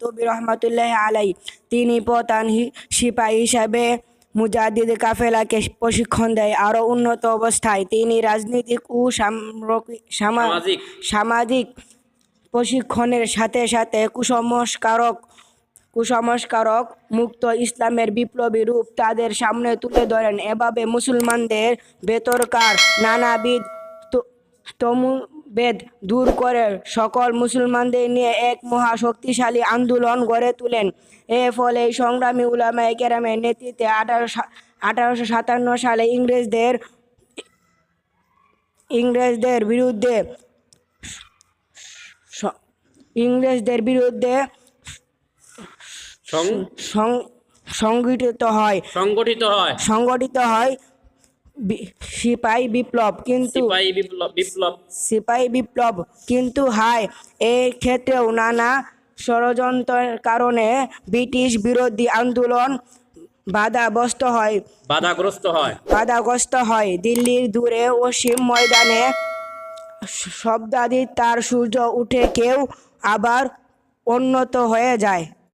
তবি রহমতুল্লাহ আলাই তিনি প্রধান সিপাহী হিসাবে মুজাদ্দিদ কাফেলাকে প্রশিক্ষণ দেয়। আরও উন্নত অবস্থায় তিনি রাজনৈতিক ও সামাজিক। সামাজিক প্রশিক্ষণের সাথে সাথে কুসংস্কারক কুসংস্কারক মুক্ত ইসলামের বিপ্লবী রূপ তাদের সামনে তুলে ধরেন। এভাবে মুসলমানদের ভেতরকার নানাবিধ তমুবেদ দূর করে সকল মুসলমানদের নিয়ে এক মহা শক্তিশালী আন্দোলন গড়ে তোলেন। এর ফলে সংগ্রামী উলামায়ে কেরামের নেতৃত্বে আঠারোশো আঠারোশো সাতান্ন সালে ইংরেজদের ইংরেজদের বিরুদ্ধে ইংরেজদের বিরুদ্ধে সংগঠিত হয়। সংগঠিত হয়। সংগঠিত হয়। সিপাহী বিপ্লব কিন্তু সিপাহী বিপ্লব বিপ্লব। সিপাহী বিপ্লব কিন্তু হায় এই ক্ষেত্রেও নানা ষড়যন্ত্রের কারণে ব্রিটিশ বিরোধী আন্দোলন বাধাগ্রস্ত হয়। বাধাগ্রস্ত হয়। বাধাগ্রস্ত হয়। দিল্লির দূরে অসীম ময়দানে শব্দাদি তার সূর্য উঠে কেউ আবার উন্নত হয়ে যায়।